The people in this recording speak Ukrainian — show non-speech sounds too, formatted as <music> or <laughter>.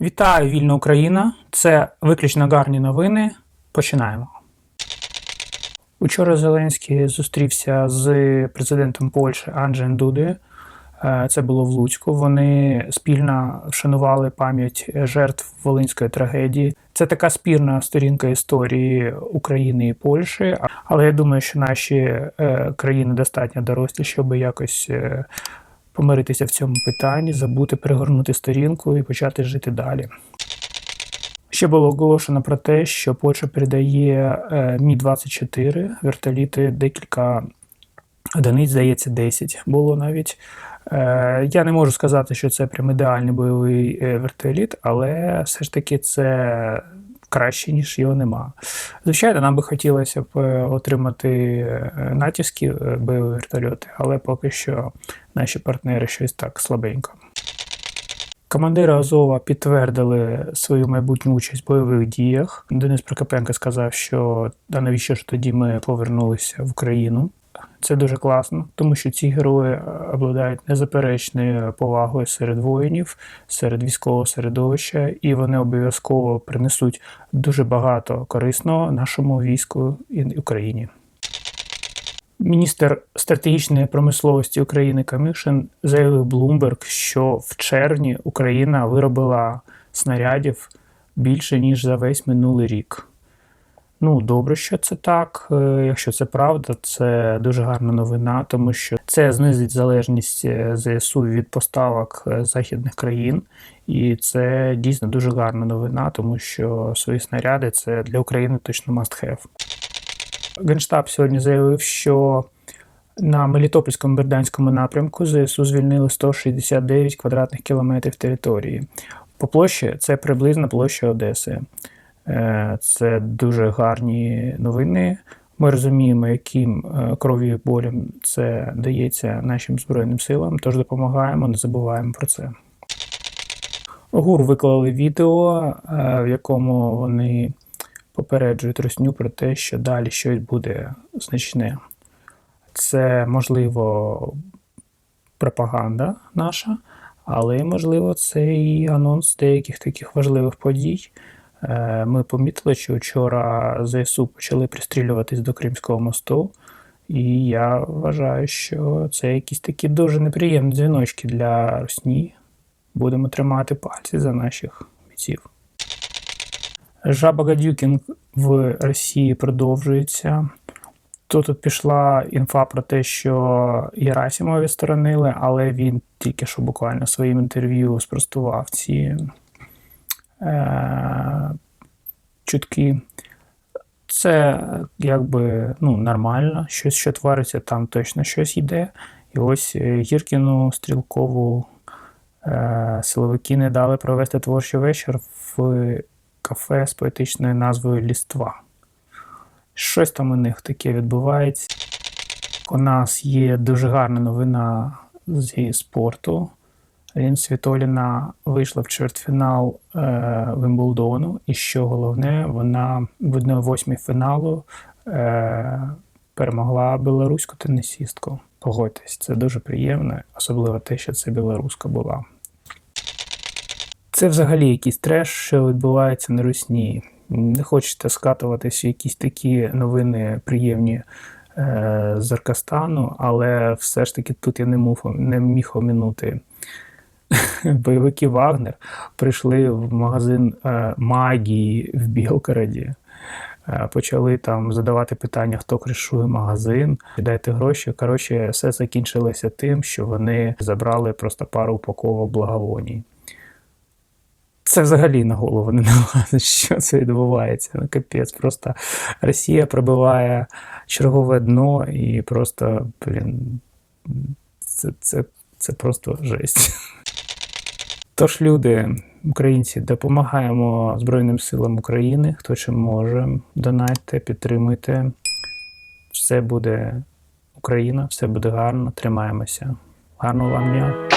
Вітаю, вільна Україна! Це виключно гарні новини. Починаємо. Учора Зеленський зустрівся з президентом Польщі Анджеєм Дудою. Е, Це було в Луцьку. Вони спільно вшанували пам'ять жертв Волинської трагедії. Це така спірна сторінка історії України і Польщі. Але я думаю, що наші е, країни достатньо дорослі, щоб якось е, помиритися в цьому питанні, забути, перегорнути сторінку і почати жити далі. Ще було оголошено про те, що Польща передає е, Мі-24 вертоліти, декілька одиниць, здається, 10 було навіть. Е, Я не можу сказати, що це прям ідеальний бойовий е, вертоліт, але все ж таки це краще, ніж його нема. Звичайно, нам би хотілося б е, отримати е, натівські е, бойові вертольоти, але поки що наші партнери щось так слабенько. Командири Азова підтвердили свою майбутню участь в бойових діях. Денис Прокопенко сказав, що а навіщо ж тоді ми повернулися в Україну. Це дуже класно, тому що ці герої е, обладають незаперечною повагою серед воїнів, серед військового середовища, і вони обов'язково принесуть дуже багато корисного нашому війську і Україні. Міністр стратегічної промисловості України Камишин заявив Bloomberg, що в червні Україна виробила снарядів більше ніж за весь минулий рік. Ну, добре, що це так. Е, Якщо це правда, це дуже гарна новина, тому що це знизить залежність е, ЗСУ від поставок е, західних країн, і це дійсно дуже гарна новина, тому що свої снаряди це для України точно must have. Генштаб сьогодні заявив, що на Мелітопольському берданському напрямку ЗСУ звільнили 169 квадратних кілометрів території. По площі це приблизно площа Одеси. Е, Це дуже гарні новини. Ми розуміємо, яким е, кров'ю і болем це дається нашим Збройним силам, тож допомагаємо, не забуваємо про це. ГУР виклали відео, е, в якому вони попереджують Росню про те, що далі щось буде значне. Це, можливо, пропаганда наша, але, можливо, це і анонс деяких таких важливих подій. Е, Ми помітили, що вчора ЗСУ почали пристрілюватись до Кримського мосту, і я вважаю, що це якісь такі дуже неприємні дзвіночки для Росні. Будемо тримати пальці за наших бійців. Жаба Гадюкін в Росії продовжується. То тут пішла інфа про те, що Єрасімова відсторонили, але він тільки що буквально своїм інтерв'ю спростував ці е, чутки. Це якби ну, нормально, щось, що твориться, там точно щось йде. І ось е, Гіркіну стрілкову е, силовики не дали провести творчий вечір в кафе з поетичною назвою Ліства. Щось там у них таке відбувається. У нас є дуже гарна новина зі спорту. Рін Світоліна вийшла в чвертьфінал е, Вимблдону, і що головне, вона в 1-8 фіналу е, перемогла білоруську тенісістку. Погодьтесь, це дуже приємно, особливо те, що це білоруска була. Це взагалі якийсь треш, що відбувається на Русні. Не хочете скатуватись в якісь такі новини приємні е, з Аркастану, але все ж таки тут я не, мув, не міг оминути. <laughs> Бойовики Вагнер прийшли в магазин е, магії в Білгороді. Е, Почали там задавати питання, хто кришує магазин, дайте гроші. Коротше, все закінчилося тим, що вони забрали просто пару упаковок благовоній. Це взагалі на голову не налазить, <laughs> що це відбувається. Ну, капець, просто Росія пробиває чергове дно і просто, блін, це, це, це просто жесть. <laughs> Тож, люди, українці, допомагаємо Збройним силам України, хто чим може. Донайте, підтримуйте. Все буде Україна, все буде гарно, тримаємося. Гарного вам дня!